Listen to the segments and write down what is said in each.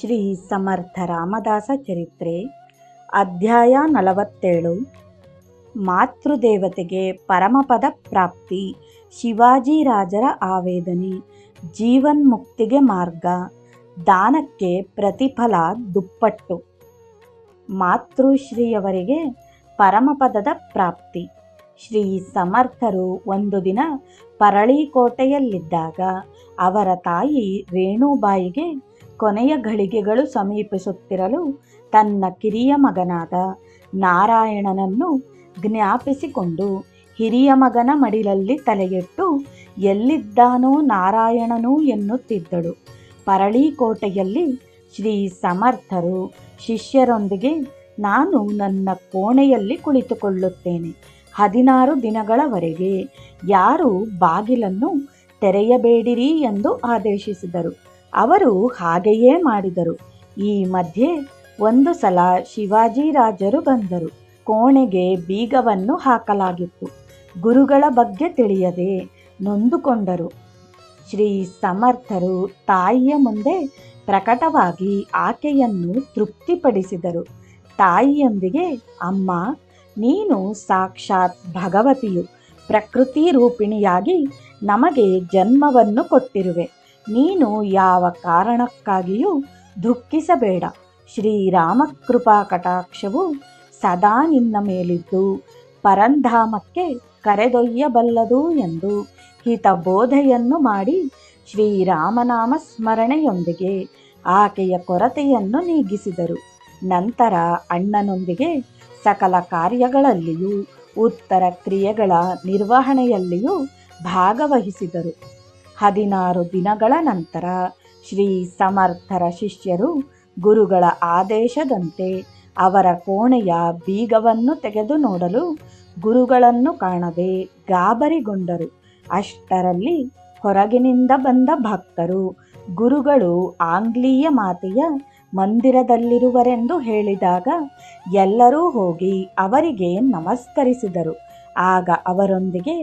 ಶ್ರೀ ಸಮರ್ಥ ರಾಮದಾಸ ಚರಿತ್ರೆ, ಅಧ್ಯಾಯ ನಲವತ್ತೇಳು. ಮಾತೃದೇವತೆಗೆ ಪರಮಪದ ಪ್ರಾಪ್ತಿ, ಶಿವಾಜಿ ರಾಜರ ಆವೇದನೆ, ಜೀವನ್ಮುಕ್ತಿಗೆ ಮಾರ್ಗ, ದಾನಕ್ಕೆ ಪ್ರತಿಫಲ ದುಪ್ಪಟ್ಟು. ಮಾತೃಶ್ರೀಯವರಿಗೆ ಪರಮಪದದ ಪ್ರಾಪ್ತಿ. ಶ್ರೀ ಸಮರ್ಥರು ಒಂದು ದಿನ ಪರಳಿಕೋಟೆಯಲ್ಲಿದ್ದಾಗ ಅವರ ತಾಯಿ ರೇಣುಬಾಯಿಗೆ ಕೊನೆಯ ಘಳಿಗೆಗಳು ಸಮೀಪಿಸುತ್ತಿರಲು ತನ್ನ ಕಿರಿಯ ಮಗನಾದ ನಾರಾಯಣನನ್ನು ಜ್ಞಾಪಿಸಿಕೊಂಡು ಹಿರಿಯ ಮಗನ ಮಡಿಲಲ್ಲಿ ತಲೆಯಿಟ್ಟು, ಎಲ್ಲಿದ್ದಾನೋ ನಾರಾಯಣನು ಎನ್ನುತ್ತಿದ್ದಳು. ಪರಳೀಕೋಟೆಯಲ್ಲಿ ಶ್ರೀ ಸಮರ್ಥರು, ಶಿಷ್ಯರೊಂದಿಗೆ ನಾನು ನನ್ನ ಕೋಣೆಯಲ್ಲಿ ಕುಳಿತುಕೊಳ್ಳುತ್ತೇನೆ. ಹದಿನಾರು ದಿನಗಳವರೆಗೆ ಯಾರು ಬಾಗಿಲನ್ನು ತೆರೆಯಬೇಡಿರಿ ಎಂದು ಆದೇಶಿಸಿದರು. ಅವರು ಹಾಗೆಯೇ ಮಾಡಿದರು. ಈ ಮಧ್ಯೆ ಒಂದು ಸಲ ಶಿವಾಜಿರಾಜರು ಬಂದರು. ಕೋಣೆಗೆ ಬೀಗವನ್ನು ಹಾಕಲಾಗಿತ್ತು. ಗುರುಗಳ ಬಗ್ಗೆ ತಿಳಿಯದೆ ನೊಂದುಕೊಂಡರು. ಶ್ರೀ ಸಮರ್ಥರು ತಾಯಿಯ ಮುಂದೆ ಪ್ರಕಟವಾಗಿ ಆಕೆಯನ್ನು ತೃಪ್ತಿಪಡಿಸಿದರು. ತಾಯಿಯೊಂದಿಗೆ, ಅಮ್ಮ, ನೀನು ಸಾಕ್ಷಾತ್ ಭಗವತಿಯು, ಪ್ರಕೃತಿ ರೂಪಿಣಿಯಾಗಿ ನಮಗೆ ಜನ್ಮವನ್ನು ಕೊಟ್ಟಿರುವೆ. ನೀನು ಯಾವ ಕಾರಣಕ್ಕಾಗಿಯೂ ದುಃಖಿಸಬೇಡ. ಶ್ರೀರಾಮ ಕೃಪಾ ಕಟಾಕ್ಷವು ಸದಾ ನಿನ್ನ ಮೇಲಿದ್ದು. ಪರಂಧಾಮಕ್ಕೆ ಕರೆದೊಯ್ಯಬಲ್ಲದು ಎಂದು ಹಿತಬೋಧೆಯನ್ನು ಮಾಡಿ ಶ್ರೀರಾಮನಾಮ ಸ್ಮರಣೆಯೊಂದಿಗೆ ಆಕೆಯ ಕೊರತೆಯನ್ನು ನೀಗಿಸಿದರು. ನಂತರ ಅಣ್ಣನೊಂದಿಗೆ ಸಕಲ ಕಾರ್ಯಗಳಲ್ಲಿಯೂ, ಉತ್ತರ ಕ್ರಿಯೆಗಳ ನಿರ್ವಹಣೆಯಲ್ಲಿಯೂ ಭಾಗವಹಿಸಿದರು. ಹದಿನಾರು ದಿನಗಳ ನಂತರ ಶ್ರೀ ಸಮರ್ಥರ ಶಿಷ್ಯರು ಗುರುಗಳ ಆದೇಶದಂತೆ ಅವರ ಕೋಣೆಯ ಬೀಗವನ್ನು ತೆಗೆದು ನೋಡಲು ಗುರುಗಳನ್ನು ಕಾಣದೆ ಗಾಬರಿಗೊಂಡರು. ಅಷ್ಟರಲ್ಲಿ ಹೊರಗಿನಿಂದ ಬಂದ ಭಕ್ತರು, ಗುರುಗಳು ಆಂಗ್ಲೀಯ ಮಾತೆಯ ಮಂದಿರದಲ್ಲಿರುವರೆಂದು ಹೇಳಿದಾಗ ಎಲ್ಲರೂ ಹೋಗಿ ಅವರಿಗೆ ನಮಸ್ಕರಿಸಿದರು. ಆಗ ಅವರೊಂದಿಗೆ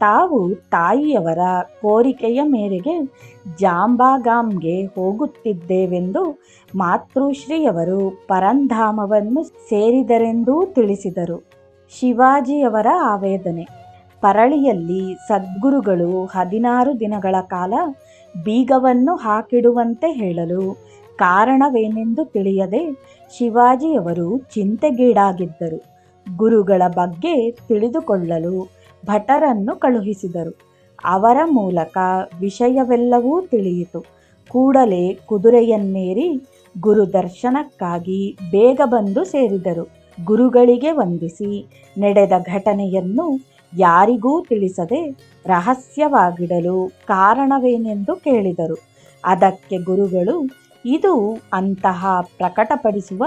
ತಾವು ತಾಯಿಯವರ ಕೋರಿಕೆಯ ಮೇರೆಗೆ ಜಾಂಬಾಗಾಮ್ಗೆ ಹೋಗುತ್ತಿದ್ದೇವೆಂದು ಮಾತೃಶ್ರೀಯವರು ಪರಂಧಾಮವನ್ನು ಸೇರಿದರೆಂದೂ ತಿಳಿಸಿದರು. ಶಿವಾಜಿಯವರ ಆವೇದನೆ. ಪರಳಿಯಲ್ಲಿ ಸದ್ಗುರುಗಳು ಹದಿನಾರು ದಿನಗಳ ಕಾಲ ಬೀಗವನ್ನು ಹಾಕಿಡುವಂತೆ ಹೇಳಲು ಕಾರಣವೇನೆಂದು ತಿಳಿಯದೆ ಶಿವಾಜಿಯವರು ಚಿಂತೆಗೀಡಾಗಿದ್ದರು. ಗುರುಗಳ ಬಗ್ಗೆ ತಿಳಿದುಕೊಳ್ಳಲು ಭಟರನ್ನು ಕಳುಹಿಸಿದರು. ಅವರ ಮೂಲಕ ವಿಷಯವೆಲ್ಲವೂ ತಿಳಿಯಿತು. ಕೂಡಲೇ ಕುದುರೆಯನ್ನೇರಿ ಗುರು ದರ್ಶನಕ್ಕಾಗಿ ಬೇಗ ಬಂದು ಸೇರಿದರು. ಗುರುಗಳಿಗೆ ವಂದಿಸಿ ನಡೆದ ಘಟನೆಯನ್ನು ಯಾರಿಗೂ ತಿಳಿಸದೆ ರಹಸ್ಯವಾಗಿಡಲು ಕಾರಣವೇನೆಂದು ಕೇಳಿದರು. ಅದಕ್ಕೆ ಗುರುಗಳು, ಇದು ಅಂತಹ ಪ್ರಕಟಪಡಿಸುವ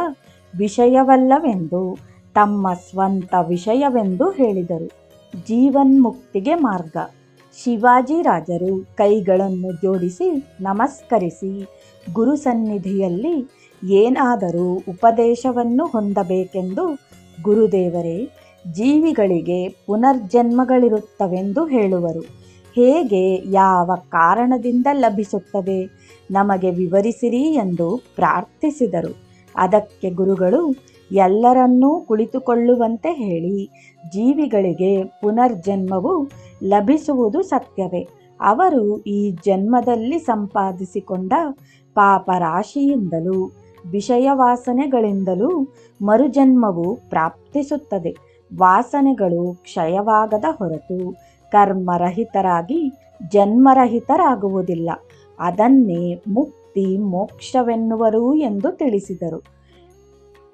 ವಿಷಯವಲ್ಲವೆಂದು, ತಮ್ಮ ಸ್ವಂತ ವಿಷಯವೆಂದು ಹೇಳಿದರು. ಜೀವನ್ಮುಕ್ತಿಗೆ ಮಾರ್ಗ. ಶಿವಾಜಿ ರಾಜರು ಕೈಗಳನ್ನು ಜೋಡಿಸಿ ನಮಸ್ಕರಿಸಿ, ಗುರು ಸನ್ನಿಧಿಯಲ್ಲಿ ಏನಾದರೂ ಉಪದೇಶವನ್ನು ಹೊಂದಬೇಕೆಂದು ಗುರುದೇವರೇ, ಜೀವಿಗಳಿಗೆ ಪುನರ್ಜನ್ಮಗಳಿರುತ್ತವೆಂದು ಹೇಳುವರು. ಹೇಗೆ, ಯಾವ ಕಾರಣದಿಂದ ಲಭಿಸುತ್ತದೆ, ನಮಗೆ ವಿವರಿಸಿರಿ ಎಂದು ಪ್ರಾರ್ಥಿಸಿದರು. ಅದಕ್ಕೆ ಗುರುಗಳು ಎಲ್ಲರನ್ನೂ ಕುಳಿತುಕೊಳ್ಳುವಂತೆ ಹೇಳಿ. ಜೀವಿಗಳಿಗೆ ಪುನರ್ಜನ್ಮವು ಲಭಿಸುವುದು ಸತ್ಯವೇ. ಅವರು ಈ ಜನ್ಮದಲ್ಲಿ ಸಂಪಾದಿಸಿಕೊಂಡ ಪಾಪರಾಶಿಯಿಂದಲೂ ವಿಷಯ ವಾಸನೆಗಳಿಂದಲೂ ಮರುಜನ್ಮವು ಪ್ರಾಪ್ತಿಸುತ್ತದೆ. ವಾಸನೆಗಳು ಕ್ಷಯವಾಗದ ಹೊರತು ಕರ್ಮರಹಿತರಾಗಿ ಜನ್ಮರಹಿತರಾಗುವುದಿಲ್ಲ. ಅದನ್ನೇ ಮುಕ್ತಿ ಮೋಕ್ಷವೆನ್ನುವರು ಎಂದು ತಿಳಿಸಿದರು.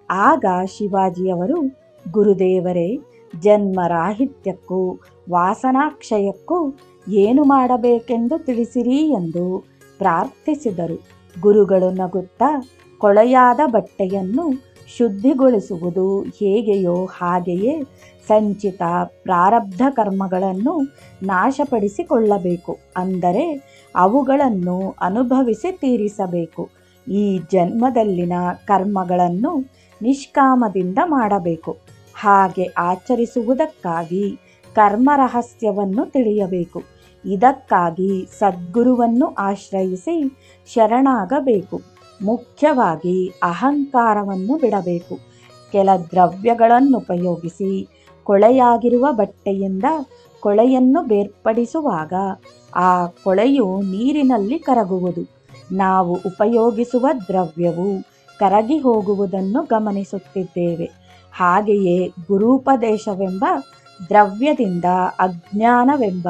ಆಗ ಶಿವಾಜಿಯವರು, ಗುರುದೇವರೇ, ಜನ್ಮರಾಹಿತ್ಯಕ್ಕೂ ವಾಸನಾಕ್ಷಯಕ್ಕೂ ಏನು ಮಾಡಬೇಕೆಂದು ತಿಳಿಸಿರಿ ಎಂದು ಪ್ರಾರ್ಥಿಸಿದರು. ಗುರುಗಳು ನಗುತ್ತಾ ಕೊಳೆಯಾದ ಬಟ್ಟೆಯನ್ನು ಶುದ್ಧಿಗೊಳಿಸುವುದು ಹೇಗೆಯೋ ಹಾಗೆಯೇ ಸಂಚಿತ ಪ್ರಾರಬ್ಧ ಕರ್ಮಗಳನ್ನು ನಾಶಪಡಿಸಿಕೊಳ್ಳಬೇಕು. ಅಂದರೆ ಅವುಗಳನ್ನು ಅನುಭವಿಸಿ ತೀರಿಸಬೇಕು. ಈ ಜನ್ಮದಲ್ಲಿನ ಕರ್ಮಗಳನ್ನು ನಿಷ್ಕಾಮದಿಂದ ಮಾಡಬೇಕು. ಹಾಗೆ ಆಚರಿಸುವುದಕ್ಕಾಗಿ ಕರ್ಮ ರಹಸ್ಯವನ್ನು ತಿಳಿಯಬೇಕು. ಇದಕ್ಕಾಗಿ ಸದ್ಗುರುವನ್ನು ಆಶ್ರಯಿಸಿ ಶರಣಾಗಬೇಕು. ಮುಖ್ಯವಾಗಿ ಅಹಂಕಾರವನ್ನು ಬಿಡಬೇಕು. ಕೆಲ ದ್ರವ್ಯಗಳನ್ನು ಉಪಯೋಗಿಸಿ ಕೊಳೆಯಾಗಿರುವ ಬಟ್ಟೆಯಿಂದ ಕೊಳೆಯನ್ನು ಬೇರ್ಪಡಿಸುವಾಗ ಆ ಕೊಳೆಯು ನೀರಿನಲ್ಲಿ ಕರಗುವುದು. ನಾವು ಉಪಯೋಗಿಸುವ ದ್ರವ್ಯವು ಕರಗಿ ಹೋಗುವುದನ್ನು ಗಮನಿಸುತ್ತಿದ್ದೇವೆ. ಹಾಗೆಯೇ ಗುರೂಪದೇಶವೆಂಬ ದ್ರವ್ಯದಿಂದ ಅಜ್ಞಾನವೆಂಬ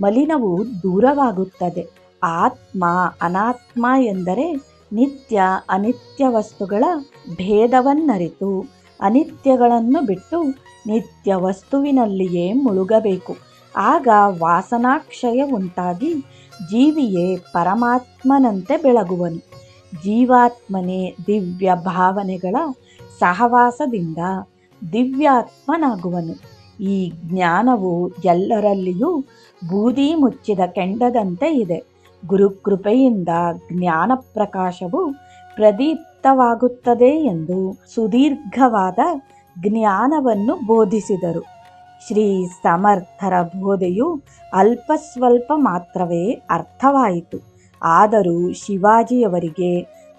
ಮಲಿನವು ದೂರವಾಗುತ್ತದೆ. ಆತ್ಮ ಅನಾತ್ಮ ಎಂದರೆ ನಿತ್ಯ ಅನಿತ್ಯ ವಸ್ತುಗಳ ಭೇದವನ್ನರಿತು, ಅನಿತ್ಯಗಳನ್ನು ಬಿಟ್ಟು ನಿತ್ಯ ವಸ್ತುವಿನಲ್ಲಿಯೇ ಮುಳುಗಬೇಕು. ಆಗ ವಾಸನಾಕ್ಷಯ ಉಂಟಾಗಿ ಜೀವಿಯೇ ಪರಮಾತ್ಮನಂತೆ ಬೆಳಗುವನು. ಜೀವಾತ್ಮನೇ ದಿವ್ಯ ಭಾವನೆಗಳ ಸಹವಾಸದಿಂದ ದಿವ್ಯಾತ್ಮನಾಗುವನು. ಈ ಜ್ಞಾನವು ಎಲ್ಲರಲ್ಲಿಯೂ ಬೂದಿ ಮುಚ್ಚಿದ ಕೆಂಡದಂತೆ ಇದೆ. ಗುರುಕೃಪೆಯಿಂದ ಜ್ಞಾನ ಪ್ರಕಾಶವು ಪ್ರದೀಪ್ತವಾಗುತ್ತದೆ ಎಂದು ಸುದೀರ್ಘವಾದ ಜ್ಞಾನವನ್ನು ಬೋಧಿಸಿದರು. ಶ್ರೀ ಸಮರ್ಥರ ಬೋಧೆಯು ಅಲ್ಪ ಸ್ವಲ್ಪ ಮಾತ್ರವೇ ಅರ್ಥವಾಯಿತು. ಆದರೂ ಶಿವಾಜಿಯವರಿಗೆ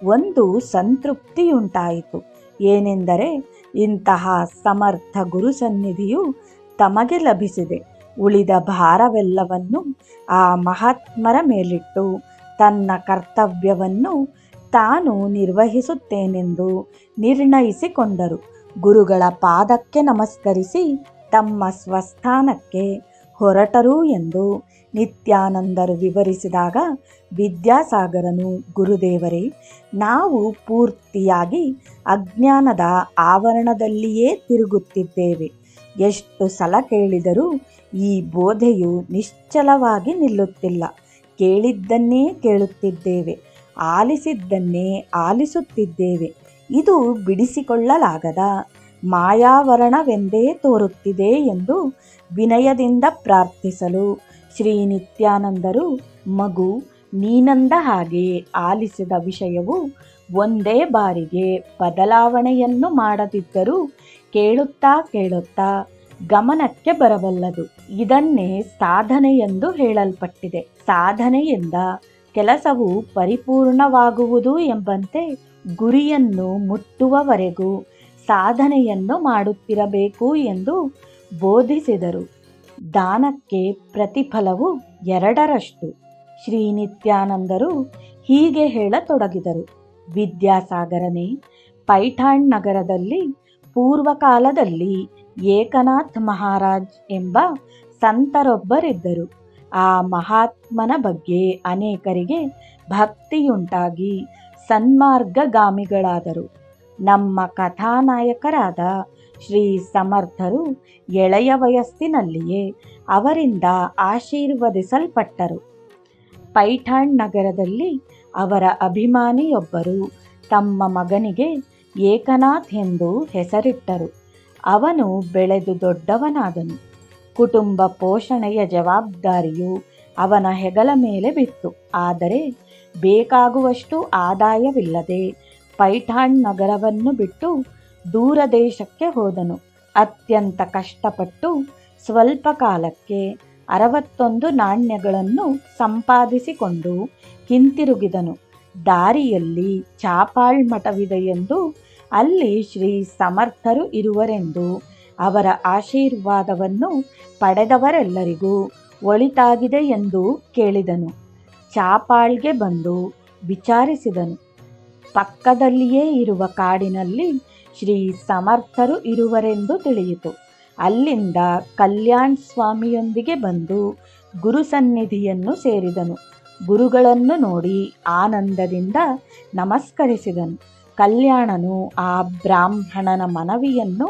ಒಂದು ಸಂತೃಪ್ತಿಯುಂಟಾಯಿತು. ಏನೆಂದರೆ ಇಂತಹ ಸಮರ್ಥ ಗುರು ಸನ್ನಿಧಿಯು ತಮಗೆ ಲಭಿಸಿದೆ. ಉಳಿದ ಭಾರವೆಲ್ಲವನ್ನು ಆ ಮಹಾತ್ಮರ ಮೇಲಿಟ್ಟು ತನ್ನ ಕರ್ತವ್ಯವನ್ನು ತಾನು ನಿರ್ವಹಿಸುತ್ತೇನೆಂದು ನಿರ್ಣಯಿಸಿಕೊಂಡರು. ಗುರುಗಳ ಪಾದಕ್ಕೆ ನಮಸ್ಕರಿಸಿ ತಮ್ಮ ಸ್ವಸ್ಥಾನಕ್ಕೆ ಹೊರಟರು ಎಂದು ನಿತ್ಯಾನಂದರು ವಿವರಿಸಿದಾಗ ವಿದ್ಯಾಸಾಗರನು, ಗುರುದೇವರೇ, ನಾವು ಪೂರ್ತಿಯಾಗಿ ಅಜ್ಞಾನದ ಆವರಣದಲ್ಲಿಯೇ ತಿರುಗುತ್ತಿದ್ದೇವೆ. ಎಷ್ಟು ಸಲ ಕೇಳಿದರೂ ಈ ಬೋಧೆಯು ನಿಶ್ಚಲವಾಗಿ ನಿಲ್ಲುತ್ತಿಲ್ಲ. ಕೇಳಿದ್ದನ್ನೇ ಕೇಳುತ್ತಿದ್ದೇವೆ, ಆಲಿಸಿದ್ದನ್ನೇ ಆಲಿಸುತ್ತಿದ್ದೇವೆ. ಇದು ಬಿಡಿಸಿಕೊಳ್ಳಲಾಗದ ಮಾಯಾವರಣವೆಂದೇ ತೋರುತ್ತಿದೆ ಎಂದು ವಿನಯದಿಂದ ಪ್ರಾರ್ಥಿಸಲು ಶ್ರೀ ನಿತ್ಯಾನಂದರು, ಮಗು, ನೀನಂದ ಹಾಗೆ ಆಲಿಸಿದ ವಿಷಯವು ಒಂದೇ ಬಾರಿಗೆ ಬದಲಾವಣೆಯನ್ನು ಮಾಡದಿದ್ದರೂ ಕೇಳುತ್ತಾ ಕೇಳುತ್ತಾ ಗಮನಕ್ಕೆ ಬರಬಲ್ಲದು. ಇದನ್ನೇ ಸಾಧನೆ ಎಂದು ಹೇಳಲ್ಪಟ್ಟಿದೆ. ಸಾಧನೆಯಿಂದ ಕೆಲಸವು ಪರಿಪೂರ್ಣವಾಗುವುದು ಎಂಬಂತೆ ಗುರಿಯನ್ನು ಮುಟ್ಟುವವರೆಗೂ ಸಾಧನೆಯನ್ನು ಮಾಡುತ್ತಿರಬೇಕು ಎಂದು ಬೋಧಿಸಿದರು. ದಾನಕ್ಕೆ ಪ್ರತಿಫಲವು ಎರಡರಷ್ಟು. ಶ್ರೀ ನಿತ್ಯಾನಂದರು ಹೀಗೆ ಹೇಳತೊಡಗಿದರು. ವಿದ್ಯಾಸಾಗರನೇ, ಪೈಠಾಣ್ ನಗರದಲ್ಲಿ ಪೂರ್ವಕಾಲದಲ್ಲಿ ಏಕನಾಥ್ ಮಹಾರಾಜ್ ಎಂಬ ಸಂತರೊಬ್ಬರಿದ್ದರು. ಆ ಮಹಾತ್ಮನ ಬಗ್ಗೆ ಅನೇಕರಿಗೆ ಭಕ್ತಿಯುಂಟಾಗಿ ಸನ್ಮಾರ್ಗಗಾಮಿಗಳಾದರು. ನಮ್ಮ ಕಥಾನಾಯಕರಾದ ಶ್ರೀ ಸಮರ್ಥರು ಎಳೆಯ ವಯಸ್ಸಿನಲ್ಲಿಯೇ ಅವರಿಂದ ಆಶೀರ್ವದಿಸಲ್ಪಟ್ಟರು. ಪೈಠಾಣ್ ನಗರದಲ್ಲಿ ಅವರ ಅಭಿಮಾನಿಯೊಬ್ಬರು ತಮ್ಮ ಮಗನಿಗೆ ಏಕನಾಥ್ ಎಂದು ಹೆಸರಿಟ್ಟರು. ಅವನು ಬೆಳೆದು ದೊಡ್ಡವನಾದನು. ಕುಟುಂಬ ಪೋಷಣೆಯ ಜವಾಬ್ದಾರಿಯು ಅವನ ಹೆಗಲ ಮೇಲೆ ಬಿತ್ತು. ಆದರೆ ಬೇಕಾಗುವಷ್ಟು ಆದಾಯವಿಲ್ಲದೆ ಪೈಠಾಣ್ ನಗರವನ್ನು ಬಿಟ್ಟು ದೂರ ದೇಶಕ್ಕೆ ಹೋದನು. ಅತ್ಯಂತ ಕಷ್ಟಪಟ್ಟು ಸ್ವಲ್ಪ ಕಾಲಕ್ಕೆ ಅರವತ್ತೊಂದು ನಾಣ್ಯಗಳನ್ನು ಸಂಪಾದಿಸಿಕೊಂಡು ಹಿಂತಿರುಗಿದನು ದಾರಿಯಲ್ಲಿ ಚಾಪಾಳ್ ಮಠವಿದೆ ಎಂದು ಅಲ್ಲಿ ಶ್ರೀ ಸಮರ್ಥರು ಇರುವರೆಂದು ಅವರ ಆಶೀರ್ವಾದವನ್ನು ಪಡೆದವರೆಲ್ಲರಿಗೂ ಒಳಿತಾಗಿದೆ ಎಂದು ಕೇಳಿದನು. ಚಾಪಾಳ್ಗೆ ಬಂದು ವಿಚಾರಿಸಿದನು. ಪಕ್ಕದಲ್ಲಿಯೇ ಇರುವ ಕಾಡಿನಲ್ಲಿ ಶ್ರೀ ಸಮರ್ಥರು ಇರುವರೆಂದು ತಿಳಿಯಿತು. ಅಲ್ಲಿಂದ ಕಲ್ಯಾಣ್ ಸ್ವಾಮಿಯೊಂದಿಗೆ ಬಂದು ಗುರು ಸನ್ನಿಧಿಯನ್ನು ಸೇರಿದನು. ಗುರುಗಳನ್ನು ನೋಡಿ ಆನಂದದಿಂದ ನಮಸ್ಕರಿಸಿದನು. ಕಲ್ಯಾಣನು ಆ ಬ್ರಾಹ್ಮಣನ ಮನವಿಯನ್ನು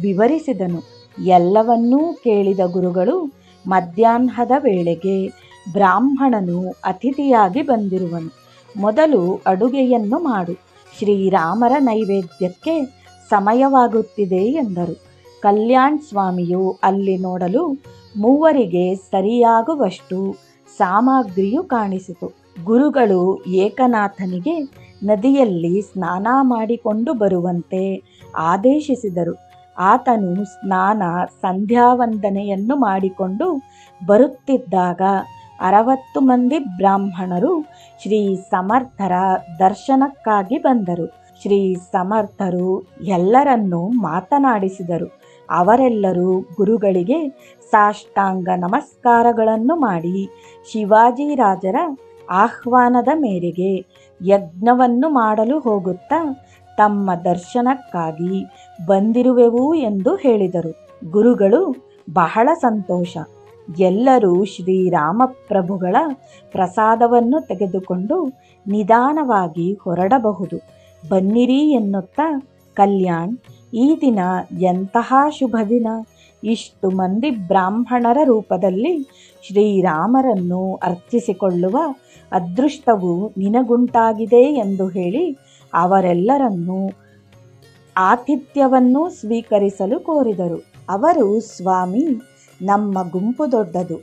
ವಿವರಿಸಿದನು. ಎಲ್ಲವನ್ನೂ ಕೇಳಿದ ಗುರುಗಳು ಮಧ್ಯಾಹ್ನದ ವೇಳೆಗೆ ಬ್ರಾಹ್ಮಣನು ಅತಿಥಿಯಾಗಿ ಬಂದಿರುವನು. ಮೊದಲು ಅಡುಗೆಯನ್ನು ಮಾಡು. ಶ್ರೀರಾಮರ ನೈವೇದ್ಯಕ್ಕೆ ಸಮಯವಾಗುತ್ತಿದೆ ಎಂದರು. ಕಲ್ಯಾಣ್ ಸ್ವಾಮಿಯು ಅಲ್ಲಿ ನೋಡಲು ಮೂವರಿಗೆ ಸರಿಯಾಗುವಷ್ಟು ಸಾಮಗ್ರಿಯು ಕಾಣಿಸಿತು. ಗುರುಗಳು ಏಕನಾಥನಿಗೆ ನದಿಯಲ್ಲಿ ಸ್ನಾನ ಮಾಡಿಕೊಂಡು ಬರುವಂತೆ ಆದೇಶಿಸಿದರು. ಆತನು ಸ್ನಾನ ಸಂಧ್ಯಾವಂದನೆಯನ್ನು ಮಾಡಿಕೊಂಡು ಬರುತ್ತಿದ್ದಾಗ ಅರವತ್ತು ಮಂದಿ ಬ್ರಾಹ್ಮಣರು ಶ್ರೀ ಸಮರ್ಥರ ದರ್ಶನಕ್ಕಾಗಿ ಬಂದರು. ಶ್ರೀ ಸಮರ್ಥರು ಎಲ್ಲರನ್ನೂ ಮಾತನಾಡಿಸಿದರು. ಅವರೆಲ್ಲರೂ ಗುರುಗಳಿಗೆ ಸಾಷ್ಟಾಂಗ ನಮಸ್ಕಾರಗಳನ್ನು ಮಾಡಿ ಶಿವಾಜಿರಾಜರ ಆಹ್ವಾನದ ಮೇರೆಗೆ ಯಜ್ಞವನ್ನು ಮಾಡಲು ಹೋಗುತ್ತಾ ತಮ್ಮ ದರ್ಶನಕ್ಕಾಗಿ ಬಂದಿರುವೆವು ಎಂದು ಹೇಳಿದರು. ಗುರುಗಳು ಬಹಳ ಸಂತೋಷ. ಎಲ್ಲರೂ ಶ್ರೀರಾಮಪ್ರಭುಗಳ ಪ್ರಸಾದವನ್ನು ತೆಗೆದುಕೊಂಡು ನಿಧಾನವಾಗಿ ಹೊರಡಬಹುದು. ಬನ್ನಿರಿ ಎನ್ನುತ್ತಾ ಕಲ್ಯಾಣ್, ಈ ದಿನ ಎಂತಹ ಶುಭ ದಿನ. ಇಷ್ಟು ಮಂದಿ ಬ್ರಾಹ್ಮಣರ ರೂಪದಲ್ಲಿ ಶ್ರೀರಾಮರನ್ನು ಅರ್ಚಿಸಿಕೊಳ್ಳುವ ಅದೃಷ್ಟವು ನಿನಗುಂಟಾಗಿದೆ ಎಂದು ಹೇಳಿ ಅವರೆಲ್ಲರನ್ನೂ ಆತಿಥ್ಯವನ್ನು ಸ್ವೀಕರಿಸಲು ಕೋರಿದರು. ಅವರು, ಸ್ವಾಮಿ, ನಮ್ಮ ಗುಂಪು ದೊಡ್ಡದು.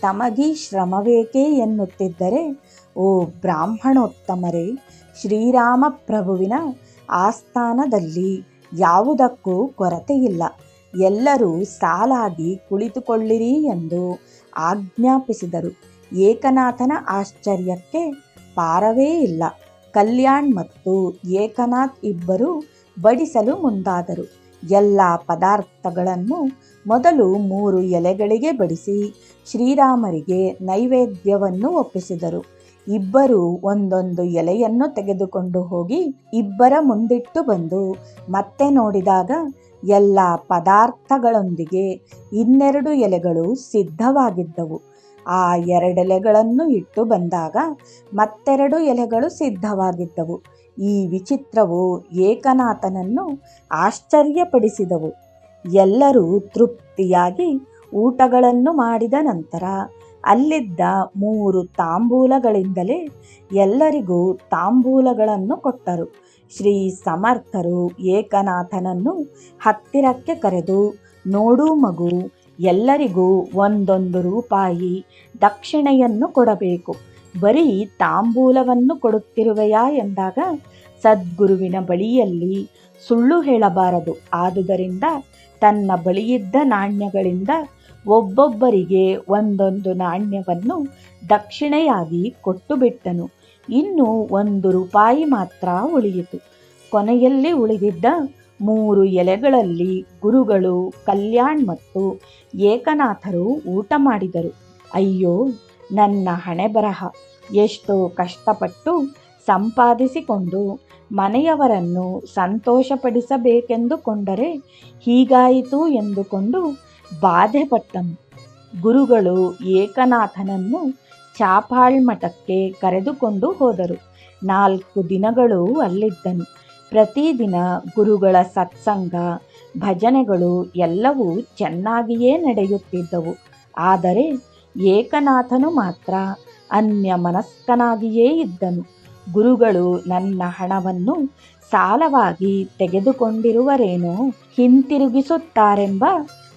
ತಮಗೀ ಶ್ರಮವೇಕೆ ಎನ್ನುತ್ತಿದ್ದರೆ ಓ ಬ್ರಾಹ್ಮಣೋತ್ತಮರೇ ಶ್ರೀರಾಮ ಪ್ರಭುವಿನ ಆಸ್ಥಾನದಲ್ಲಿ ಯಾವುದಕ್ಕೂ ಕೊರತೆಯಿಲ್ಲ. ಎಲ್ಲರೂ ಸಾಲಾಗಿ ಕುಳಿತುಕೊಳ್ಳಿರಿ ಎಂದು ಆಜ್ಞಾಪಿಸಿದರು. ಏಕನಾಥನ ಆಶ್ಚರ್ಯಕ್ಕೆ ಪಾರವೇ ಇಲ್ಲ. ಕಲ್ಯಾಣ್ ಮತ್ತು ಏಕನಾಥ್ ಇಬ್ಬರು ಬಡಿಸಲು ಮುಂದಾದರು. ಎಲ್ಲ ಪದಾರ್ಥಗಳನ್ನು ಮೊದಲು ಮೂರು ಎಲೆಗಳಿಗೆ ಬಡಿಸಿ ಶ್ರೀರಾಮರಿಗೆ ನೈವೇದ್ಯವನ್ನು ಒಪ್ಪಿಸಿದರು. ಇಬ್ಬರು ಒಂದೊಂದು ಎಲೆಯನ್ನು ತೆಗೆದುಕೊಂಡು ಹೋಗಿ ಇಬ್ಬರ ಮುಂದಿಟ್ಟು ಬಂದು ಮತ್ತೆ ನೋಡಿದಾಗ ಎಲ್ಲ ಪದಾರ್ಥಗಳೊಂದಿಗೆ ಇನ್ನೆರಡು ಎಲೆಗಳು ಸಿದ್ಧವಾಗಿದ್ದವು. ಆ ಎರಡೆಲೆಗಳನ್ನು ಇಟ್ಟು ಬಂದಾಗ ಮತ್ತೆರಡು ಎಲೆಗಳು ಸಿದ್ಧವಾಗಿದ್ದವು. ಈ ವಿಚಿತ್ರವು ಏಕನಾಥನನ್ನು ಆಶ್ಚರ್ಯಪಡಿಸಿದವು. ಎಲ್ಲರೂ ತೃಪ್ತಿಯಾಗಿ ಊಟಗಳನ್ನು ಮಾಡಿದ ನಂತರ ಅಲ್ಲಿದ್ದ ಮೂರು ತಾಂಬೂಲಗಳಿಂದಲೇ ಎಲ್ಲರಿಗೂ ತಾಂಬೂಲಗಳನ್ನು ಕೊಟ್ಟರು. ಶ್ರೀ ಸಮರ್ಥರು ಏಕನಾಥನನ್ನು ಹತ್ತಿರಕ್ಕೆ ಕರೆದು, ನೋಡು ಮಗು, ಎಲ್ಲರಿಗೂ ಒಂದೊಂದು ರೂಪಾಯಿ ದಕ್ಷಿಣೆಯನ್ನು ಕೊಡಬೇಕು. ಬರೀ ತಾಂಬೂಲವನ್ನು ಕೊಡುತ್ತಿರುವೆಯಾ? ಎಂದಾಗ, ಸದ್ಗುರುವಿನ ಬಳಿಯಲ್ಲಿ ಸುಳ್ಳು ಹೇಳಬಾರದು. ಆದುದರಿಂದ ತನ್ನ ಬಳಿಯಿದ್ದ ನಾಣ್ಯಗಳಿಂದ ಒಬ್ಬೊಬ್ಬರಿಗೆ ಒಂದೊಂದು ನಾಣ್ಯವನ್ನು ದಕ್ಷಿಣೆಯಾಗಿ ಕೊಟ್ಟು ಬಿಟ್ಟನು ಇನ್ನು ಒಂದು ರೂಪಾಯಿ ಮಾತ್ರ ಉಳಿಯಿತು. ಕೊನೆಯಲ್ಲಿ ಉಳಿದಿದ್ದ ಮೂರು ಎಲೆಗಳಲ್ಲಿ ಗುರುಗಳು, ಕಲ್ಯಾಣ್ ಮತ್ತು ಏಕನಾಥರು ಊಟ ಮಾಡಿದರು. ಅಯ್ಯೋ, ನನ್ನ ಹಣೆ ಬರಹ. ಎಷ್ಟೋ ಕಷ್ಟಪಟ್ಟು ಸಂಪಾದಿಸಿಕೊಂಡು ಮನೆಯವರನ್ನು ಸಂತೋಷಪಡಿಸಬೇಕೆಂದುಕೊಂಡರೆ ಹೀಗಾಯಿತು ಎಂದುಕೊಂಡು ಬಾಧೆಪಟ್ಟನು ಗುರುಗಳು ಏಕನಾಥನನ್ನು ಚಾಪಾಳ್ಮಠಕ್ಕೆ ಕರೆದುಕೊಂಡು ಹೋದರು. ನಾಲ್ಕು ದಿನಗಳು ಅಲ್ಲಿದ್ದನು. ಪ್ರತಿದಿನ ಗುರುಗಳ ಸತ್ಸಂಗ, ಭಜನೆಗಳು ಎಲ್ಲವೂ ಚೆನ್ನಾಗಿಯೇ ನಡೆಯುತ್ತಿದ್ದವು. ಆದರೆ ಏಕನಾಥನು ಮಾತ್ರ ಅನ್ಯ ಮನಸ್ಕನಾಗಿಯೇ ಇದ್ದನು. ಗುರುಗಳು ನನ್ನ ಹಣವನ್ನು ಸಾಲವಾಗಿ ತೆಗೆದುಕೊಂಡಿರುವರೇನೋ ಹಿಂತಿರುಗಿಸುತ್ತಾರೆಂಬ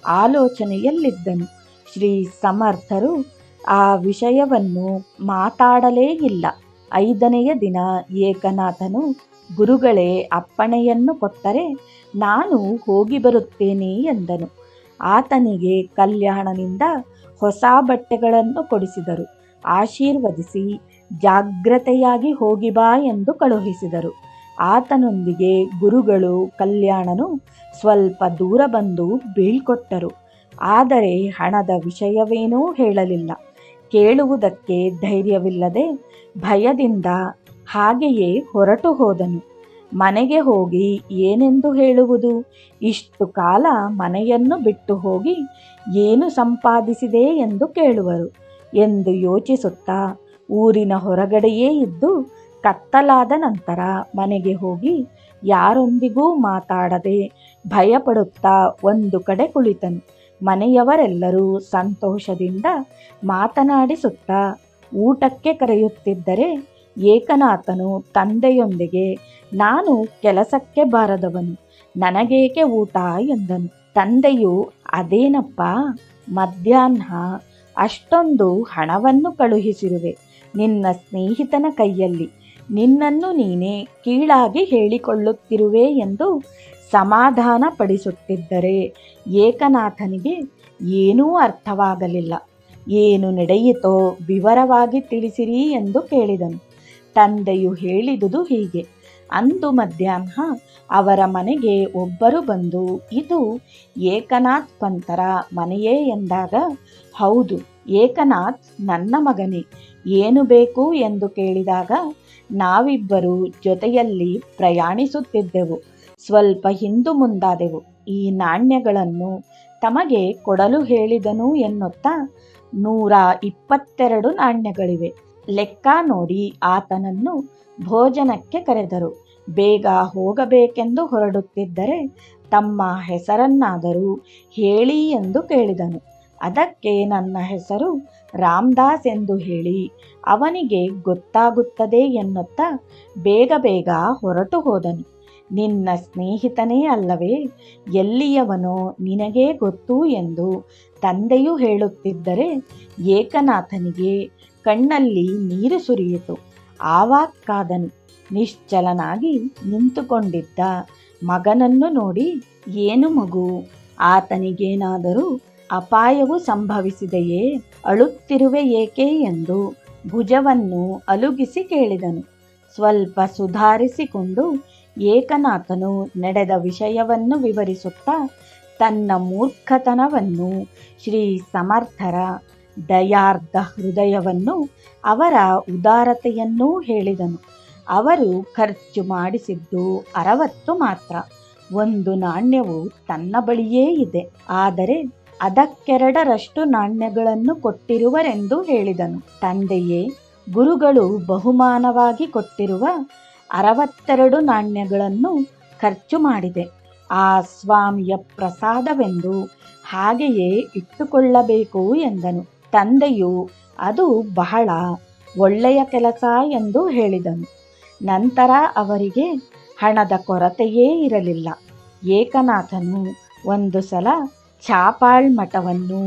ಆಲೋಚನೆಯಲ್ಲಿದ್ದನು. ಶ್ರೀ ಸಮರ್ಥರು ಆ ವಿಷಯವನ್ನು ಮಾತಾಡಲೇ ಇಲ್ಲ ಐದನೆಯ ದಿನ ಏಕನಾಥನು, ಗುರುಗಳೇ, ಅಪ್ಪಣೆಯನ್ನು ಕೊಟ್ಟರೆ ನಾನು ಹೋಗಿ ಬರುತ್ತೇನೆ ಎಂದನು. ಆತನಿಗೆ ಕಲ್ಯಾಣನಿಂದ ಹೊಸ ಬಟ್ಟೆಗಳನ್ನು ಕೊಡಿಸಿದರು. ಆಶೀರ್ವದಿಸಿ, ಜಾಗ್ರತೆಯಾಗಿ ಹೋಗಿ ಬಾ ಎಂದು ಕಳುಹಿಸಿದರು. ಆತನೊಂದಿಗೆ ಗುರುಗಳು ಕಲ್ಯಾಣನು ಸ್ವಲ್ಪ ದೂರ ಬಂದು ಬೀಳ್ಕೊಟ್ಟರು. ಆದರೆ ಹಣದ ವಿಷಯವೇನೂ ಹೇಳಲಿಲ್ಲ. ಕೇಳುವುದಕ್ಕೆ ಧೈರ್ಯವಿಲ್ಲದೆ ಭಯದಿಂದ ಹಾಗೆಯೇ ಹೊರಟು ಹೋದನು. ಮನೆಗೆ ಹೋಗಿ ಏನೆಂದು ಹೇಳುವುದು? ಇಷ್ಟು ಕಾಲ ಮನೆಯನ್ನು ಬಿಟ್ಟು ಹೋಗಿ ಏನು ಸಂಪಾದಿಸಿದೆ ಎಂದು ಕೇಳುವರು. ಎಂದು ಯೋಚಿಸುತ್ತಾ ಊರಿನ ಹೊರಗಡೆಯೇ ಇದ್ದು ಕತ್ತಲಾದ ನಂತರ ಮನೆಗೆ ಹೋಗಿ ಯಾರೊಂದಿಗೂ ಮಾತಾಡದೆ ಭಯಪಡುತ್ತಾ ಒಂದು ಕಡೆ ಕುಳಿತನು. ಮನೆಯವರೆಲ್ಲರೂ ಸಂತೋಷದಿಂದ ಮಾತನಾಡಿಸುತ್ತಾ ಊಟಕ್ಕೆ ಕರೆಯುತ್ತಿದ್ದರೆ ಏಕನಾಥನು ತಂದೆಯೊಂದಿಗೆ, ನಾನು ಕೆಲಸಕ್ಕೆ ಬಾರದವನು, ನನಗೇಕೆ ಊಟ? ಎಂದನು. ತಂದೆಯು, ಅದೇನಪ್ಪ, ಮಧ್ಯಾಹ್ನ ಅಷ್ಟೊಂದು ಹಣವನ್ನು ಕಳುಹಿಸಿರುವೆ, ನಿನ್ನ ಸ್ನೇಹಿತನ ಕೈಯಲ್ಲಿ. ನಿನ್ನನ್ನು ನೀನೇ ಕೀಳಾಗಿ ಹೇಳಿಕೊಳ್ಳುತ್ತಿರುವೆ ಎಂದು ಸಮಾಧಾನ ಪಡಿಸುತ್ತಿದ್ದರೆ ಏಕನಾಥನಿಗೆ ಏನೂ ಅರ್ಥವಾಗಲಿಲ್ಲ. ಏನು ನಡೆಯಿತೋ ವಿವರವಾಗಿ ತಿಳಿಸಿರಿ ಎಂದು ಕೇಳಿದನು. ತಂದೆಯು ಹೇಳಿದುದು ಹೀಗೆ. ಅಂದು ಮಧ್ಯಾಹ್ನ ಅವರ ಮನೆಗೆ ಒಬ್ಬರು ಬಂದು, ಇದು ಏಕನಾಥ್ ಪಂತರ ಮನೆಯೇ ಎಂದಾಗ, ಹೌದು, ಏಕನಾಥ್ ನನ್ನ ಮಗನೇ, ಏನು ಬೇಕು ಎಂದು ಕೇಳಿದಾಗ ನಾವಿಬ್ಬರು ಜೊತೆಯಲ್ಲಿ ಪ್ರಯಾಣಿಸುತ್ತಿದ್ದೆವು. ಸ್ವಲ್ಪ ಹಿಂದು ಮುಂದಾದೆವು. ಈ ನಾಣ್ಯಗಳನ್ನು ತಮಗೆ ಕೊಡಲು ಹೇಳಿದನು ಎನ್ನುತ್ತಾ ನೂರ ಇಪ್ಪತ್ತೆರಡು ನಾಣ್ಯಗಳಿವೆ. ಲೆಕ್ಕ ನೋಡಿ ಆತನನ್ನು ಭೋಜನಕ್ಕೆ ಕರೆದರು. ಬೇಗ ಹೋಗಬೇಕೆಂದು ಹೊರಡುತ್ತಿದ್ದರೆ ತಮ್ಮ ಹೆಸರನ್ನಾದರೂ ಹೇಳಿ ಎಂದು ಕೇಳಿದನು. ಅದಕ್ಕೆ ನನ್ನ ಹೆಸರು ರಾಮದಾಸ್ ಎಂದು ಹೇಳಿ ಅವನಿಗೆ ಗೊತ್ತಾಗುತ್ತದೆ ಎನ್ನುತ್ತಾ ಬೇಗ ಬೇಗ ಹೊರಟು ಹೋದನು. ನಿನ್ನ ಸ್ನೇಹಿತನೇ ಅಲ್ಲವೇ? ಎಲ್ಲಿಯವನೋ ನಿನಗೇ ಗೊತ್ತು ಎಂದು ತಂದೆಯು ಹೇಳುತ್ತಿದ್ದರೆ ಏಕನಾಥನಿಗೆ ಕಣ್ಣಲ್ಲಿ ನೀರು ಸುರಿಯಿತು. ಆವಾಕ್ಕಾದನು ಕಾದನು. ನಿಶ್ಚಲನಾಗಿ ನಿಂತುಕೊಂಡಿದ್ದ ಮಗನನ್ನು ನೋಡಿ, ಏನು ಮಗು? ಆತನಿಗೇನಾದರೂ ಅಪಾಯವು ಸಂಭವಿಸಿದೆಯೇ? ಅಳುತ್ತಿರುವೆ ಏಕೆ ಎಂದು ಭುಜವನ್ನು ಅಲುಗಿಸಿ ಕೇಳಿದನು. ಸ್ವಲ್ಪ ಸುಧಾರಿಸಿಕೊಂಡು ಏಕನಾಥನು ನಡೆದ ವಿಷಯವನ್ನು ವಿವರಿಸುತ್ತಾ ತನ್ನ ಮೂರ್ಖತನವನ್ನು ಶ್ರೀ ಸಮರ್ಥರ ದಯಾರ್ಧ ಹೃದಯವನ್ನು ಅವರ ಉದಾರತೆಯನ್ನೂ ಹೇಳಿದನು. ಅವರು ಖರ್ಚು ಮಾಡಿಸಿದ್ದು ಅರವತ್ತು ಮಾತ್ರ. ಒಂದು ನಾಣ್ಯವು ತನ್ನ ಬಳಿಯೇ ಇದೆ. ಆದರೆ ಅದಕ್ಕೆರಡರಷ್ಟು ನಾಣ್ಯಗಳನ್ನು ಕೊಟ್ಟಿರುವರೆಂದು ಹೇಳಿದನು. ತಂದೆಯೇ, ಗುರುಗಳು ಬಹುಮಾನವಾಗಿ ಕೊಟ್ಟಿರುವ ಅರವತ್ತೆರಡು ನಾಣ್ಯಗಳನ್ನು ಖರ್ಚು ಮಾಡಿದೆ. ಆ ಸ್ವಾಮಿಯ ಪ್ರಸಾದವೆಂದು ಹಾಗೆಯೇ ಇಟ್ಟುಕೊಳ್ಳಬೇಕು ಎಂದನು. ತಂದೆಯು, ಅದು ಬಹಳ ಒಳ್ಳೆಯ ಕೆಲಸ ಎಂದು ಹೇಳಿದನು. ನಂತರ ಅವರಿಗೆ ಹಣದ ಕೊರತೆಯೇ ಇರಲಿಲ್ಲ. ಏಕನಾಥನು ಒಂದು ಸಲ ಚಾಪಾಳ್ ಮಠವನ್ನು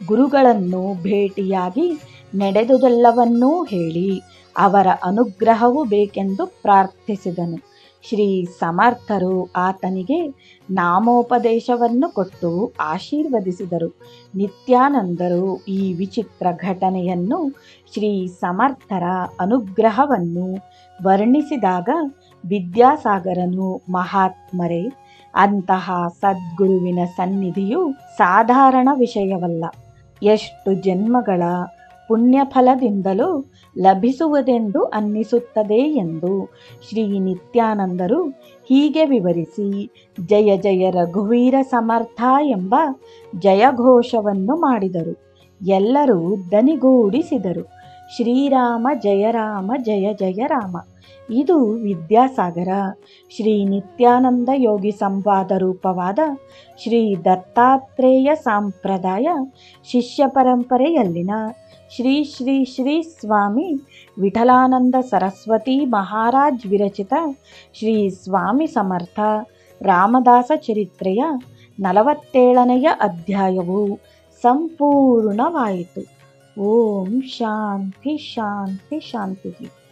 ಗುರುಗಳನ್ನು ಭೇಟಿಯಾಗಿ ನಡೆದುದೆಲ್ಲವನ್ನೂ ಹೇಳಿ ಅವರ ಅನುಗ್ರಹವು ಬೇಕೆಂದು ಪ್ರಾರ್ಥಿಸಿದನು. ಶ್ರೀ ಸಮರ್ಥರು ಆತನಿಗೆ ನಾಮೋಪದೇಶವನ್ನು ಕೊಟ್ಟು ಆಶೀರ್ವದಿಸಿದರು. ನಿತ್ಯಾನಂದರು ಈ ವಿಚಿತ್ರ ಘಟನೆಯನ್ನು ಶ್ರೀ ಸಮರ್ಥರ ಅನುಗ್ರಹವನ್ನು ವರ್ಣಿಸಿದಾಗ ವಿದ್ಯಾಸಾಗರನು ಮಹಾತ್ಮರೇ ಅಂತಹ ಸದ್ಗುರುವಿನ ಸನ್ನಿಧಿಯು ಸಾಧಾರಣ ವಿಷಯವಲ್ಲ. ಎಷ್ಟು ಜನ್ಮಗಳ ಪುಣ್ಯಫಲದಿಂದಲೂ ಲಭಿಸುವುದೆಂದು ಅನ್ನಿಸುತ್ತದೆ ಎಂದು ಶ್ರೀ ನಿತ್ಯಾನಂದರು ಹೀಗೆ ವಿವರಿಸಿ, ಜಯ ಜಯ ರಘುವೀರ ಸಮರ್ಥ ಎಂಬ ಜಯಘೋಷವನ್ನು ಮಾಡಿದರು. ಎಲ್ಲರೂ ದನಿಗೂಡಿಸಿದರು. ಶ್ರೀರಾಮ ಜಯ ರಾಮ ಜಯ ಜಯ ರಾಮ. ಇದು ವಿದ್ಯಾಸಾಗರ. ಶ್ರೀ ನಿತ್ಯಾನಂದ ಯೋಗಿ ಸಂವಾದ ರೂಪವಾದ ಶ್ರೀ ದತ್ತಾತ್ರೇಯ ಸಂಪ್ರದಾಯ ಶಿಷ್ಯ ಪರಂಪರೆಯಲ್ಲಿನ ಶ್ರೀ ಶ್ರೀ ಶ್ರೀ ಸ್ವಾಮಿ ವಿಠಲಾನಂದ ಸರಸ್ವತಿ ಮಹಾರಾಜ್ ವಿರಚಿತ ಶ್ರೀ ಸ್ವಾಮಿ ಸಮರ್ಥ ರಾಮದಾಸ ಚರಿತ್ರೆಯ ನಲವತ್ತೇಳನೆಯ ಅಧ್ಯಾಯವು ಸಂಪೂರ್ಣವಾಯಿತು. ಓಂ ಶಾಂತಿ ಶಾಂತಿ ಶಾಂತಿ